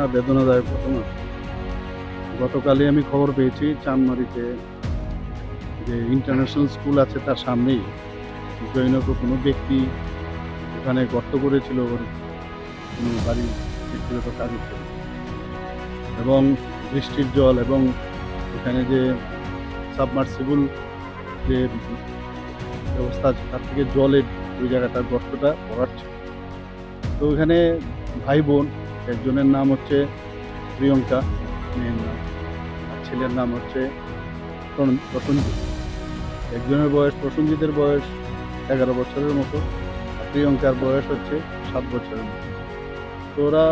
ঘটনা, বেদনাদায়ক ঘটনা। গতকালই আমি খবর পেয়েছি চানমারিতে যে ইন্টারন্যাশনাল স্কুল আছে তার সামনেই জৈনক কোনো ব্যক্তি ওখানে গর্ত করেছিল ওর কোনো বাড়ি ব্যক্তিগত কাজের এবং বৃষ্টির জল এবং এখানে যে সাবমার্সিবল যে ব্যবস্থা আছে, তার থেকে জলের ওই জায়গাটার গর্তটা ভরাচ্ছে তো ওখানে ভাই বোন একজনের নাম হচ্ছে প্রিয়ঙ্কা, মেয়ের নাম। আর ছেলের নাম হচ্ছে প্রসেনজিৎ একজনের বয়স প্রসেনজিতের বয়স এগারো বছরের মতো প্রিয়ঙ্কার বয়স হচ্ছে সাত বছরের মতো। তো ওরা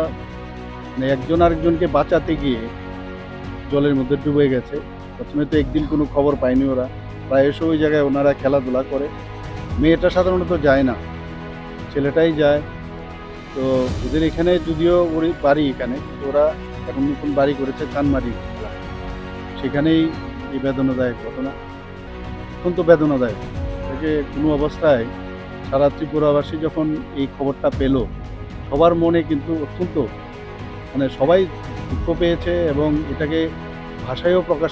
মানে একজন আরেকজনকে বাঁচাতে গিয়ে জলের মধ্যে ডুবে গেছে। প্রথমে তো একদিন কোনো খবর পায়নি ওরা। প্রায়শ ওই জায়গায় ওনারা খেলাধুলা করে। মেয়েটা সাধারণত যায় না। ছেলেটাই যায়। তো ওদের এখানে যদিও বাড়ি এখানে ওরা এখন নতুন বাড়ি করেছে চানমারি সেখানেই এই বেদনাদায়ক ঘটনা। অত্যন্ত বেদনাদায়ক। যে কোনো অবস্থায় সারা ত্রিপুরাবাসী যখন এই খবরটা পেল, সবার মনে কিন্তু অত্যন্ত মানে সবাই দুঃখ পেয়েছে এবং এটাকে ভাষায়ও প্রকাশ